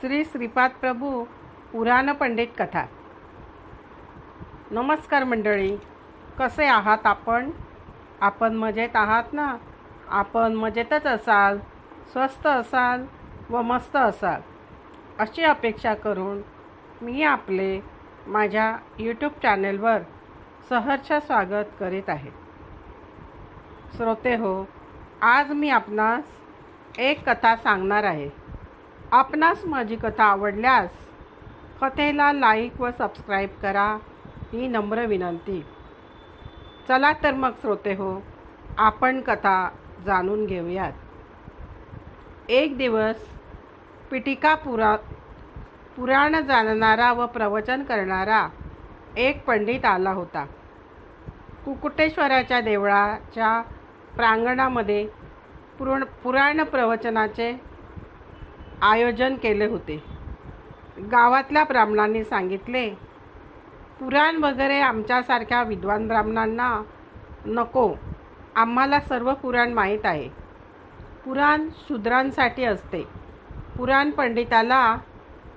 श्री श्रीपाद प्रभू पुराण पंडित कथा. नमस्कार मंडळी कसे आहात आपण? आपण मजेत आहात ना? आपण मजेतच असाल स्वस्त असाल व मस्त असाल अशी अपेक्षा करून मी आपले माझ्या यूट्यूब चॅनेलवर सहर्ष स्वागत करीत आहे. श्रोते हो आज मी आपणास एक कथा सांगणार आहे. आपणास माझी कथा आवडल्यास कथेला लाईक व सबस्क्राईब करा ही नम्र विनंती. चला तर मग श्रोते हो आपण कथा जाणून घेऊयात. एक दिवस पिटिका पुरा पुराण जाणणारा व प्रवचन करणारा एक पंडित आला होता. कुकुटेश्वराच्या देवळाच्या प्रांगणामध्ये पुरण पुराण प्रवचनाचे आयोजन केले होते. गावातल्या ब्राह्मणांनी सांगितले पुराण वगैरे आमच्यासारख्या विद्वान ब्राह्मणांना नको. आम्हाला सर्व पुराण माहीत आहे. पुराण शूद्रांसाठी असते. पुराण पंडिताला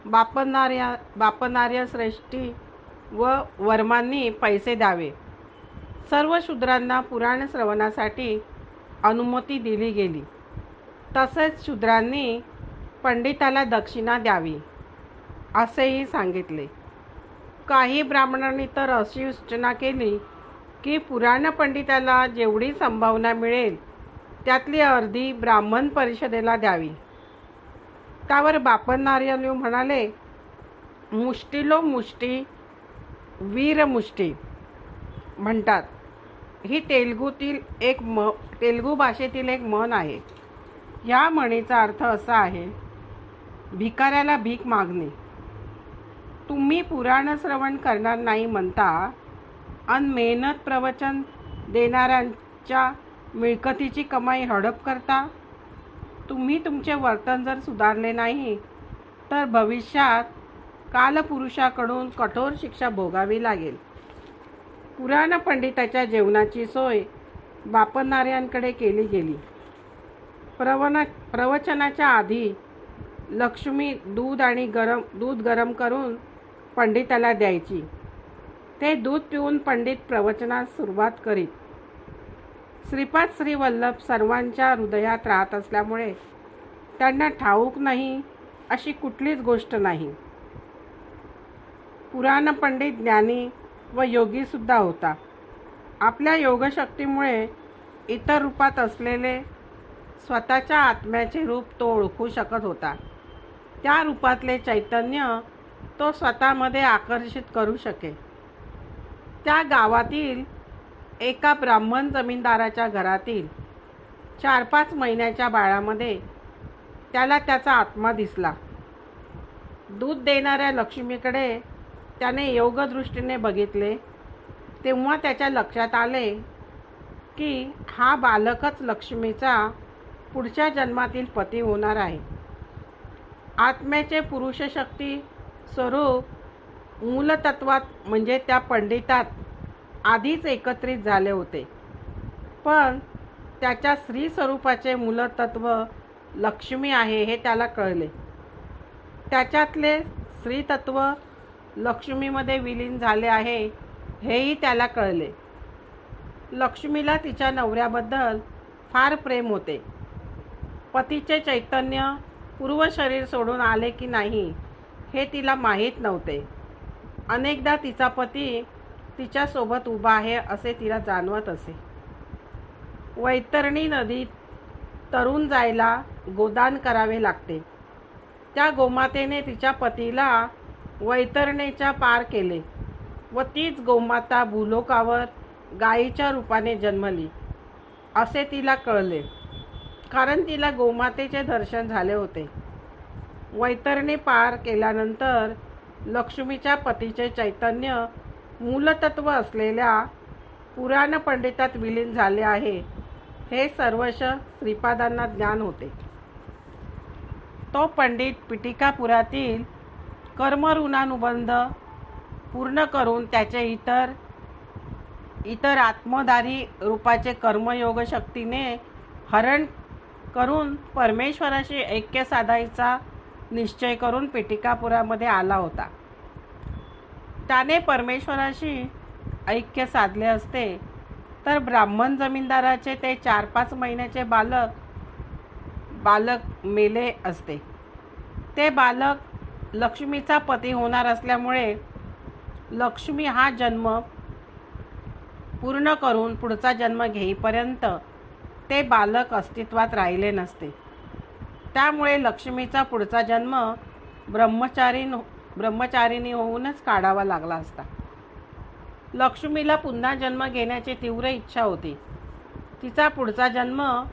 बापणाऱ्या बापणाऱ्या श्रेष्ठी व वर्मांनी पैसे द्यावे. सर्व शूद्रांना पुराण श्रवणासाठी अनुमती दिली गेली. तसेच शूद्रांनी पंडिताला दक्षिणा द्यावी असेही सांगितले. काही ब्राह्मणांनी तर अशी सूचना केली की पुराण पंडिताला जेवढी संभावना मिळेल त्यातली अर्धी ब्राह्मण परिषदेला द्यावी. त्यावर बापन नार्यालू म्हणाले मुष्टीलो मुष्टी वीरमुष्टी म्हणतात. ही तेलगूतील एक म तेलगू भाषेतील एक म्हण आहे. या म्हणीचा अर्थ असा आहे भिकाऱ्याला भीक मागणे. तुम्ही पुराण श्रवण करणार नाही म्हणता अन मेहनत प्रवचन देणाऱ्यांच्या मिळकतीची कमाई हडप करता? तुम्ही तुमचे वर्तन जर सुधारले नाही तर भविष्यात कालपुरुषाकडून कठोर शिक्षा भोगावी लागेल. पुराण पंडिताच्या जेवणाची सोय बापणाऱ्यांकडे केली गेली. प्रवन प्रवचनाच्या आधी लक्ष्मी दूध आणि गरम दूध गरम करून पंडिताला द्यायची. ते दूध पिऊन पंडित प्रवचनास सुरुवात करीत. श्रीपाद श्रीवल्लभ सर्वांच्या हृदयात राहत असल्यामुळे त्यांना ठाऊक नाही अशी कुठलीच गोष्ट नाही. पुराण पंडित ज्ञानी व योगीसुद्धा होता. आपल्या योगशक्तीमुळे इतर रूपात असलेले स्वतःच्या आत्म्याचे रूप तो ओळखू शकत होता. त्या रूपातले चैतन्य तो स्वतःमध्ये आकर्षित करू शकेल. त्या गावातील एका ब्राह्मण जमीनदाराच्या घरातील चार पाच महिन्याच्या बाळामध्ये त्याला त्याचा आत्मा दिसला. दूध देणाऱ्या लक्ष्मीकडे त्याने योगदृष्टीने बघितले. तेव्हा त्याच्या लक्षात आले की हा बालकच लक्ष्मीचा पुढच्या जन्मातील पती होणार आहे. आत्म्याचे पुरुषशक्ती स्वरूप मूलतत्वात म्हणजे त्या पंडितात आधीच एकत्रित झाले होते. पण त्याच्या स्त्री स्वरूपाचे मूलतत्व लक्ष्मी आहे हे त्याला कळले. त्याच्यातले स्त्रीतत्व लक्ष्मीमध्ये विलीन झाले आहे हेही त्याला कळले. लक्ष्मीला तिच्या नवऱ्याबद्दल फार प्रेम होते. पतीचे चैतन्य पूर्व शरीर सोडून आले की नाही हे तिला माहीत नव्हते. अनेकदा तिचा पती तिच्यासोबत उभा आहे असे तिला जाणवत असे. वैतरणी नदीत तरुण जायला गोदान करावे लागते. त्या गोमातेने तिच्या पतीला वैतरणेच्या पार केले व तीच गोमाता भूलोकावर गायीच्या रूपाने जन्मली असे तिला कळले. कारण तिला गोमातेचे दर्शन झाले होते. वैतरणी पार केल्यानंतर लक्ष्मीच्या पतीचे चैतन्य मूलतत्व असलेल्या पुराण पंडितात विलीन झाले आहे. हे सर्वश श्रीपादांना ज्ञान होते. तो पंडित पिटिकापुरातील कर्मऋणानुबंध पूर्ण करून त्याचे इतर इतर आत्मधारी रूपाचे कर्मयोग शक्तीने हरण करून परमेश्वराशी ऐक्य साधायचा निश्चय करून पिटिकापुरामध्ये आला होता. त्याने परमेश्वराशी ऐक्य साधले असते. तर ब्राह्मण जमीनदाराचे ते चार पाच महिन्याचे बालक बालक मेले असते. ते बालक लक्ष्मीचा पती होणार असल्यामुळे लक्ष्मी हा जन्म पूर्ण करून पुढचा जन्म घेईपर्यंत ते बालक अस्तित्वात राहिले नसते. त्यामुळे लक्ष्मीचा पुढचा जन्म ब्रह्मचारी ब्रह्मचारिणी होऊनच काढावा लागला असता. लक्ष्मीला पुन्हा जन्म घेण्याची तीव्र इच्छा होती. तिचा पुढचा जन्म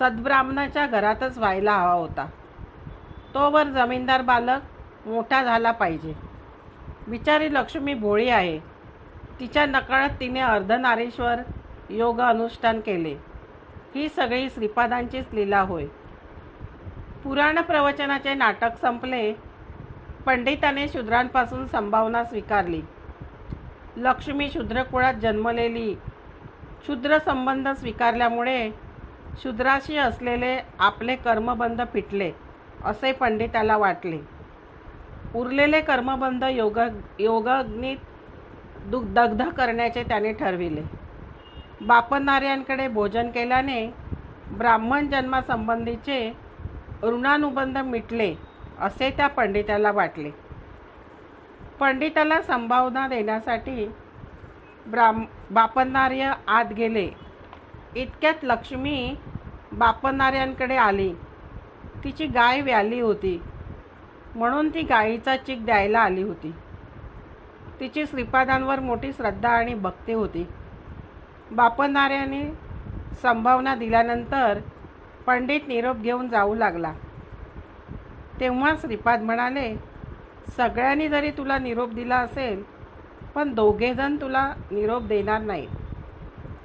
सद्ब्राह्मणाच्या घरातच व्हायला हवा होता. तोवर जमीनदार बालक मोठा झाला पाहिजे. बिचारी लक्ष्मी भोळी आहे. तिच्या नकळत तिने अर्धनारेश्वर योग अनुष्ठान केले. ही सगळी श्रीपादांचीच लीला होय. पुराण प्रवचनाचे नाटक संपले पंडिताने शूद्रांपासून संभावना स्वीकारली. लक्ष्मी शूद्रकुळात जन्मलेली. शूद्र संबंध स्वीकारल्यामुळे शूद्राशी असलेले आपले कर्मबंध फिटले असे पंडिताला वाटले. उरलेले कर्मबंध योग योगाग्नीत दुग दग्ध करण्याचे त्याने ठरविले. बापनार्यांकडे भोजन केल्याने ब्राह्मण जन्मासंबंधीचे ऋणानुबंध मिटले असे त्या पंडिताला वाटले. पंडिताला संभावना देण्यासाठी ब्राह्म बापनार्य आत गेले. इतक्यात लक्ष्मी बापनार्यांकडे आली. तिची गाय व्याली होती. म्हणून ती गायीचा चीक द्यायला आली होती. तिची श्रीपादांवर मोठी श्रद्धा आणि भक्ती होती. बापनार्याने संभावना दिल्यानंतर पंडित निरोप घेऊन जाऊ लागला. तेव्हा श्रीपाद म्हणाले सगळ्यांनी जरी तुला निरोप दिला असेल पण दोघेजण तुला निरोप देणार नाहीत.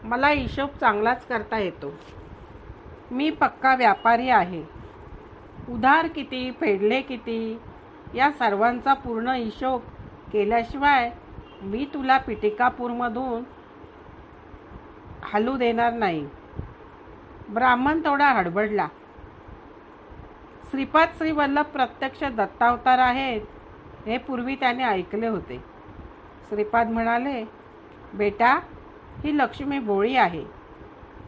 मला हिशोब चांगलाच करता येतो. मी पक्का व्यापारी आहे. उधार किती फेडले किती या सर्वांचा पूर्ण हिशोब केल्याशिवाय मी तुला पिटिकापूरमधून हलू देणार नाही. ब्राह्मण थोडा हडबडला. श्रीपाद श्रीवल्लभ प्रत्यक्ष दत्तावतार आहेत हे पूर्वी त्याने ऐकले होते. श्रीपाद म्हणाले बेटा ही लक्ष्मी बोळी आहे.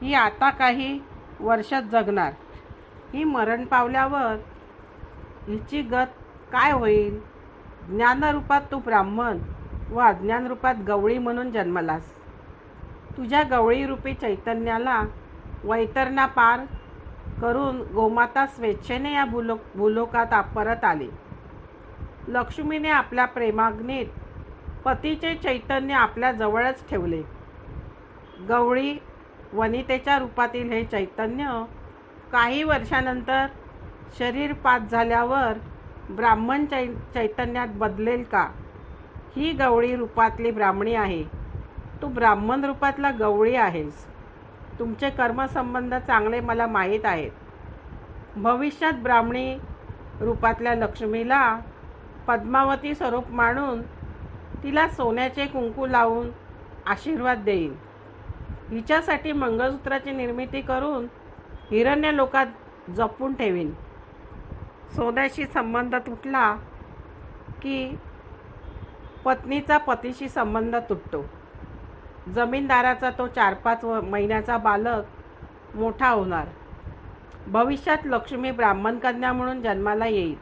ही आता काही वर्षात जगणार. ही मरण पावल्यावर हिची गत काय होईल? ज्ञानरूपात तू ब्राह्मण व अज्ञानरूपात गवळी म्हणून जन्मलास. तुझ्या गवळीरूपी चैतन्याला वैतरणा पार करून गोमाता स्वेच्छेने या भूलो भूलोकात परत आली. लक्ष्मीने आपल्या प्रेमाग्नीत पतीचे चैतन्य आपल्या जवळच ठेवले. गवळी वनितेच्या रूपातील हे चैतन्य काही वर्षानंतर शरीर पात झाल्यावर ब्राह्मण चै चैतन्यात बदलेल का? ही गवळी रूपातली ब्राह्मणी आहे. तू ब्राह्मण रूपातला गवळी आहेस. तुमचे कर्मसंबंध चांगले मला माहीत आहेत. भविष्यात ब्राह्मणी रूपातल्या लक्ष्मीला पद्मावती स्वरूप मानून तिला सोन्याचे कुंकू लावून आशीर्वाद देईन. हिच्यासाठी मंगळसूत्राची निर्मिती करून हिरण्य लोकात जपून ठेवीन. सोन्याशी संबंध तुटला की पत्नीचा पतीशी संबंध तुटतो. जमीनदाराचा तो चार पाच व महिन्याचा बालक मोठा होणार. भविष्यात लक्ष्मी ब्राह्मण कन्या म्हणून जन्माला येईल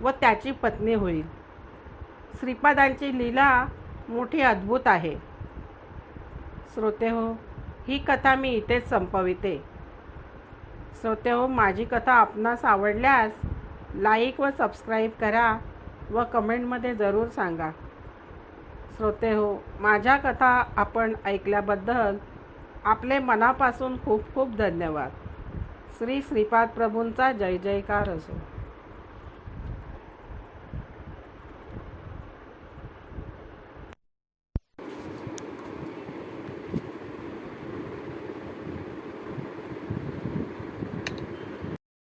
व त्याची पत्नी होईल. श्रीपादांची लीला मोठी अद्भुत आहे. श्रोते हो ही कथा मी इथेच संपविते. श्रोते हो माझी कथा आपणास आवडल्यास लाईक व सबस्क्राईब करा व कमेंटमध्ये जरूर सांगा. श्रोते हो माझ्या कथा आपण ऐकल्याबद्दल आपले मनापासून खूप खूप धन्यवाद. श्री श्रीपाद प्रभूंचा जय जयकार असो.